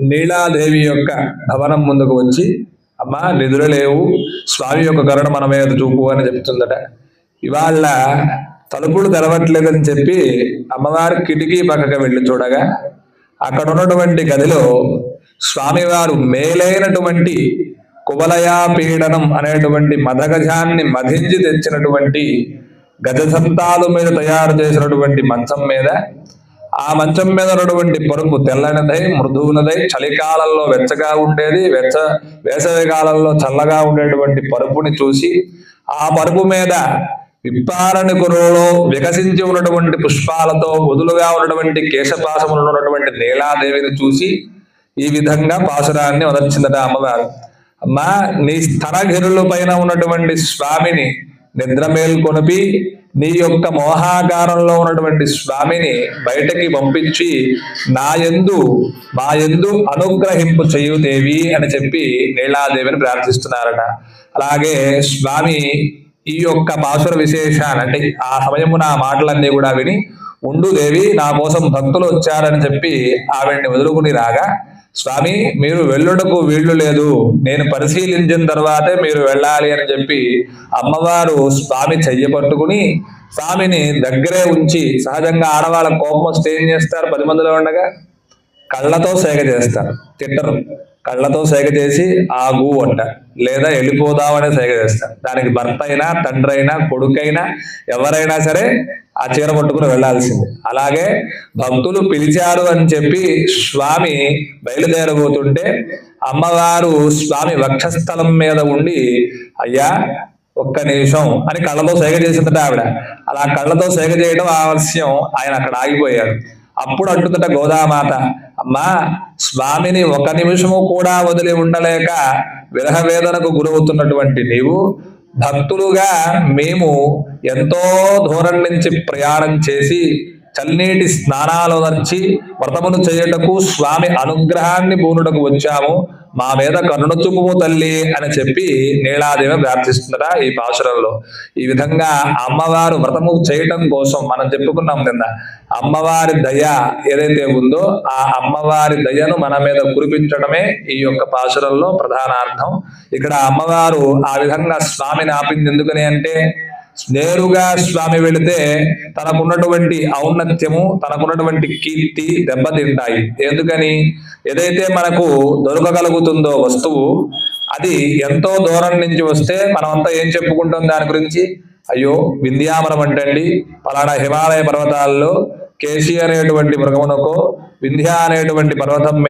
నీలాదేవి యొక్క భవనం ముందుకు వచ్చి అమ్మా నిధులు లేవు. స్వామి యొక్క కరుణ మన మీద చూపు అని చెప్తుందట. ఇవాళ తలుపులు తెరవట్లేదని చెప్పి అమ్మవారి కిటికీ పక్కకు వెళ్ళి చూడగా అక్కడ ఉన్నటువంటి గదిలో స్వామివారు మేలైనటువంటి కువలయా పీడనం అనేటువంటి మదగజాన్ని మధించి తెచ్చినటువంటి గజ సంతాలు మీద తయారు చేసినటువంటి మంచం మీద ఆ మంచం మీద ఉన్నటువంటి పరుపు తెల్లనిదై మృదువునదై చలికాలంలో వెచ్చగా ఉండేది వెచ్చ వేసవి కాలంలో చల్లగా ఉండేటువంటి పరుపుని చూసి ఆ పరుపు మీద విప్పారని కురులో వికసించి ఉన్నటువంటి పుష్పాలతో వదులుగా ఉన్నటువంటి కేశపాశములు ఉన్నటువంటి నీలాదేవిని చూసి ఈ విధంగా పాసురాన్ని వదర్చిందట అమ్మవారు. అమ్మా నీ స్థనగిరుల పైన ఉన్నటువంటి స్వామిని నిద్ర మేల్కొనిపి నీ యొక్క మోహాకారంలో ఉన్నటువంటి స్వామిని బయటకి పంపించి నా యందు మా యందు అనుగ్రహింపు చేయుదేవి అని చెప్పి నీలాదేవిని ప్రార్థిస్తున్నారట. అలాగే స్వామి ఈ యొక్క పాసుర విశేషాన్ని అంటే ఆ సమయము నా మాటలన్నీ కూడా విని ఉండు దేవి నా కోసం భక్తులు వచ్చారని చెప్పి ఆవిడ్ని వదులుకుని రాగా స్వామి మీరు వెళ్ళుటకు వీళ్ళు లేదు. నేను పరిశీలించిన తర్వాతే మీరు వెళ్ళాలి అని చెప్పి అమ్మవారు స్వామి చెయ్యి పట్టుకుని స్వామిని దగ్గరే ఉంచి సహజంగా ఆడవాళ్ళ కోపం వస్తే ఏం చేస్తారు? పది మందిలో ఉండగా కళ్ళతో సేగ చేస్తారు తిట్టరు. కళ్ళతో సేగ చేసి ఆగు అంట లేదా వెళ్ళిపోదామనే సేగ చేస్తారు దానికి భర్త అయినా తండ్రి అయినా కొడుకైనా ఎవరైనా సరే ఆ చీర పట్టుకుని వెళ్ళాల్సింది అలాగే భక్తులు పిలిచారు అని చెప్పి స్వామి బయలుదేరబోతుంటే అమ్మవారు స్వామి వక్షస్థలం మీద ఉండి అయ్యా ఒక్క నిమిషం అని కళ్ళతో సేగ చేసిందట ఆవిడ. అలా కళ్ళతో సేగ చేయడం ఆవశ్యం ఆయన అక్కడ ఆగిపోయాడు. అప్పుడు అంటుందట గోదామాత అమ్మా స్వామిని ఒక నిమిషము కూడా వదిలి ఉండలేక విరహ వేదనకు గురవుతున్నటువంటి నీవు భక్తులుగా మేము ఎంతో దూరం నుంచి ప్రయాణం చేసి చల్లనీటి స్నానాలు నచ్చి వ్రతమును చేయుటకు స్వామి అనుగ్రహాన్ని పూనుటకు వచ్చాము. మా మీద కరుణ చూపుము తల్లి అని చెప్పి నీలాదేవి ప్రార్థిస్తుందట ఈ పాసురంలో ఈ విధంగా అమ్మవారు వ్రతము చేయటం కోసం మనం చెప్పుకున్నాం నిన్న అమ్మవారి దయ ఏదైతే ఉందో ఆ అమ్మవారి దయను మన మీద కురిపించడమే ఈ యొక్క పాసురంలో ప్రధానార్థం. ఇక్కడ అమ్మవారు ఆ విధంగా స్వామిని ఆపింది ఎందుకని అంటే నేరుగా స్వామి వెళితే తనకున్నటువంటి ఔన్నత్యము తనకున్నటువంటి కీర్తి దెబ్బతింటాయి. ఎందుకని? ఏదైతే మనకు దొరకగలుగుతుందో వస్తువు అది ఎంతో దూరం నుంచి వస్తే మనమంతా ఏం చెప్పుకుంటాం దాని గురించి? అయ్యో వింధ్యామరం అంటండి. పలానా హిమాలయ పర్వతాల్లో కేసీ అనేటువంటి మృగమునకో వింధ్య అనేటువంటి పర్వతం